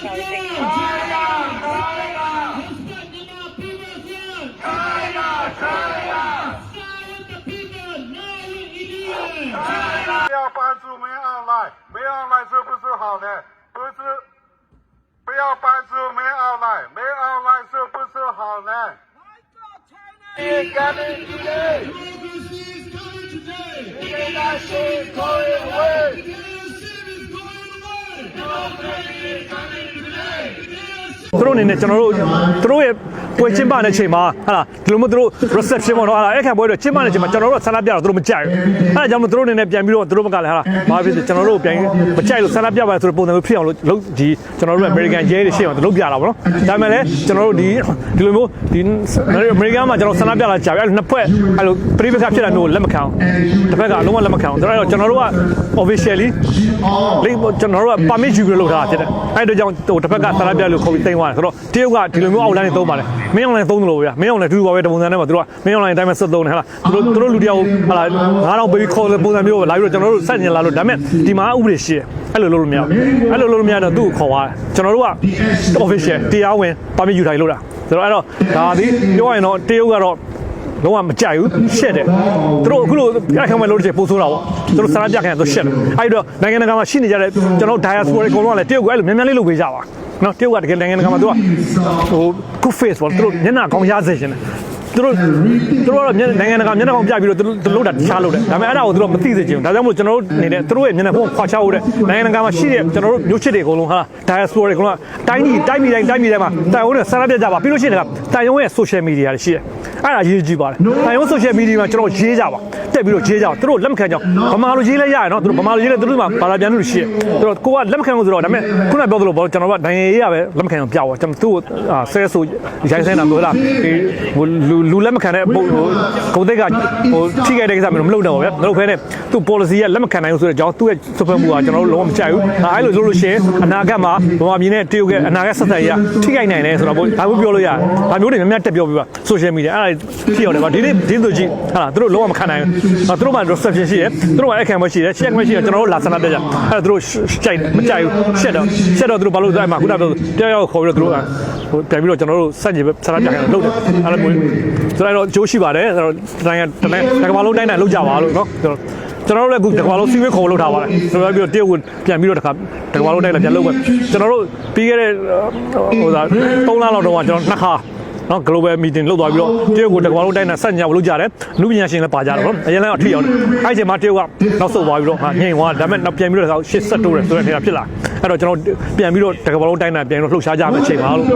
开呀，开呀！手拿，开呀，开呀！不要搬出梅傲来，梅傲来是不是好的？不是，不要搬出梅傲来，梅傲来是不是好的？的。Amen. Is going away. Democracy is going away. သူတို့အနေနဲ့ကျွန်တော်တို့သူတို့ရဲ့ပွဲကျင်းပတဲ့ချိန်မှာဟာလားဒီလိုမျိုးသူတို့ reception ပေါ့နော်ဟာလားအဲ့ခံပွဲတွေကျင်းပတဲ့ချိန်မှာကျွန်တော်တို့ကဆန္ဒပြတော့သူတို့မကြိုက်ဘူးအဲ့ဒါကြောင့်မို့သူတို့အနေနဲ့ပြန်ပြီးတော့သူတို့ဘက်ကလည်းဟာလားဘာဖြစ်လဲကျွန်တော်တို့ကိုပြန်မကြိုက်လို့ဆန္ဒပြပါဆိုတဲ့ပုံစံမျိုးဖြစ်အောင်လို့လုပ်ဒီကျွန်တော်တို့ American ရဲတွေရှေ့အောင်သူလုပ်ပြတာပေါ့နော်ဒါပေမဲ့လည်းကျွန်တော်တို့ဒီဒီလိုမျိုးဒီ American မှာကျွန်တော်ဆန္ဒပြလာကြာပြီအဲ့လိုနှစ်ဖွဲ့အဲ့လိုပြိပခဖြစ်တာမျိုးကိုလက်မခံအောင်တစ်ဖက်ကလုံးဝလက်မခံအောင်ဒါတော့ကျွန်တော်တို့က officially လေးကျွန်တော်တို့က permit ယူပြီးလုပ်ထားတာဖြစ်တယ်အဲ့တို့ကြောင့်ဟိုတစ်ဖက်ကဆန္ဒပြလို့ခေါ်ပြီးတင်သွားတယ်ဆိုတော့တရုတ်ကဒီလိုမျိုးအောက်လိုင်းတွေသုံးပါတယ်မင်းအောင်လိုင်းသုံးတယ်လို့ဗျာမင်းအောင်လိုင်းတူတူပါပဲတပုံစံနဲ့ပါသူတို့ကမင်းအောင်လိုင်းအတိုင်းပဲဆက်သုံးတယ်ဟဲ့လားသူတို့သူတို့လူတယောက်ဟလာ9000ပေးပြီးခေါ်တဲ့ပုံစံမျိုးပဲလာပြီးတော့ကျွန်တော်တို့စက်ညင်လာလို့ဒါပေမဲ့ဒီမှာဥပဒေရှိတယ်အဲ့လိုလုပ်လို့မရဘူးအဲ့လိုလုပ်လို့မရတော့သူ့ကိုခေါ်သွားတယ်ကျွန်တော်တို့က official တရားဝင် permit ယူထားလို့လားဆိုတော့အဲ့တော့ဒါသည်ပြောရရင်တော့တရုတ်ကတော့ လုံးဝမကြိုက်ဘူးရှက်တယ်သူတို့အခုလိုအဲ့ခံမဲ့လို့ချေပို့ဆိုးတာပေါ့သူတို့ဆန္ဒပြခံရတော့ရှက်တယ်အဲ့တော့နိုင်ငံတကာမှာရှိနေကြတဲ့ကျွန်တော် diaspora တွေအကုန်လုံးကလည်းတရုတ်ကအဲ့လိုမြန်မြန်လေးလုပ်ပေးကြပါနော်တရုတ်ကတကယ်နိုင်ငံတကာမှာသူကဟို good face ပေါ့သူတို့မျက်နှာကောင်းရစေချင်တယ် သူတို့သူတို့ကတော့မျက်နိုင်ငံတကာမျက်နှာကောင်းပြပြီးတော့သူတို့လုပ်တာတခြားလုပ်တယ်ဒါပေမဲ့အဲ့ဒါကိုသူတို့မသိစေချင်ဘူးဒါကြောင့်မို့ကျွန်တော်တို့အနေနဲ့သူတို့ရဲ့မျက်နှာပုံခွာချဖို့တဲ့နိုင်ငံတကာမှာရှိတဲ့ကျွန်တော်တို့မျိုးချစ်တွေအကုန်လုံးဟာ diaspora တွေအကုန်လုံးတိုင်းပြည်တိုင်းပြည်တိုင်းတိုင်းပြည်တိုင်းမှာတိုင်ဝမ်နဲ့ဆန္ဒပြကြပါပြီးလို့ရှိရင်ကတိုင်ဝမ်ရဲ့ social media တွေရှိတယ်အဲ့ဒါရေးကြည့်ပါတယ်တိုင်ဝမ် social media မှာကျွန်တော်ရေးကြပါတက်ပြီးတော့ရေးကြပါသူတို့လက်မခံကြအောင်ဗမာလိုရေးလဲရရနော်သူတို့ဗမာလိုရေးလဲသူတို့မှာဘာသာပြန်လို့ရှိတယ်သူတို့ကိုကလက်မခံလို့ဆိုတော့ဒါပေမဲ့ခုနပြောသလိုပေါ့ကျွန်တော်ကနိုင်ငံရေးရပဲလက်မခံအောင်ပြပါကျွန်တော်သူ့ကိုဆဲဆိုရိုင်းစဲတာမျိုးလားဒီလူလူလက်မခံတဲ့ပုံဟိုကိုသိကဟိုထိခိုက်တဲ့ကိစ္စမျိုးမလုပ်တော့ဘူးဗျာမလုပ်ဖဲနဲ့သူ့ policy ကလက်မခံနိုင်ဘူးဆိုတော့ကျွန်တော်သူ့ရဲ့စွပ်ဖက်မှုကကျွန်တော်တို့လုံးဝမကြိုက်ဘူးအဲ့လိုလုပ်လို့ရှိရင်အနာဂတ်မှာဗမာပြည်နဲ့တရုတ်ရဲ့အနာဂတ်ဆက်ဆံရေးကထိခိုက်နိုင်တယ်ဆိုတော့ဒါမျိုးပြောလို့ရတယ်ဒါမျိုးတွေများများတက်ပြောပြပါ social media အဲ့ဒါဖြစ်ရောက်တယ်ဗျာဒီနေ့ဒီသူကြီးဟာသူတို့လုံးဝမခံနိုင်ဘူးသူတို့မှ reception ရှိတယ်သူတို့မှအခမ်းမရှိတယ် check မရှိတယ်ကျွန်တော်တို့လာဆန္ဒပြကြအဲ့ဒါသူတို့ကြိုက်မကြိုက်ဘူးရှက်တော့ရှက်တော့သူတို့ဘာလို့အဲ့မှာခုနကပြောတရားရောက်ခေါ်ပြီးတော့သူတို့ဟိုပြန်ပြီးတော့ကျွန်တော်တို့စက်ကြီးပဲဆန္ဒပြခံလုပ်တယ်အဲ့လိုမျိုးဆိုတော့အကျိုးရှိပါတယ်ဆိုတော့တိုင်းကတိုင်းတကဘာလုံးတိုင်းတိုင်းလုပ်ကြပါလို့နော်ကျွန်တော်တို့လည်းအခုတကဘာလုံးစီးဝေးခေါ်လုပ်ထားပါတယ်ဆိုတော့ပြီးတော့တရုတ်ကိုပြန်ပြီးတော့တခါတကဘာလုံးတိုင်းလည်းပြန်လုပ်မယ်ကျွန်တော်တို့ပြီးခဲ့တဲ့ဟိုသာ3လလောက်တော့ကျွန်တော်နှစ်ခါ နော် global meeting လုပ်သွားပြီးတော့တရုတ်ကိုတကဘာလုံးတိုင်းနဲ့ဆက်ညာလုပ်ကြတယ်လူပညာရှင်လည်းပါကြတယ်နော်အရင်လည်းအထီရောက်တယ်အဲ့ဒီအချိန်မှာတရုတ်ကနောက်ဆုတ်သွားပြီးတော့ဟာငြိမ်သွားဒါပေမဲ့နောက်ပြန်ပြီးတော့ရှစ်ဆက်တိုးတယ်ဆိုတဲ့နေရာဖြစ်လာအဲ့တော့ကျွန်တော်ပြန်ပြီးတော့တကဘာလုံးတိုင်းနဲ့ပြန်ပြီးတော့လှုပ်ရှားကြမယ်အချိန်ပါလို့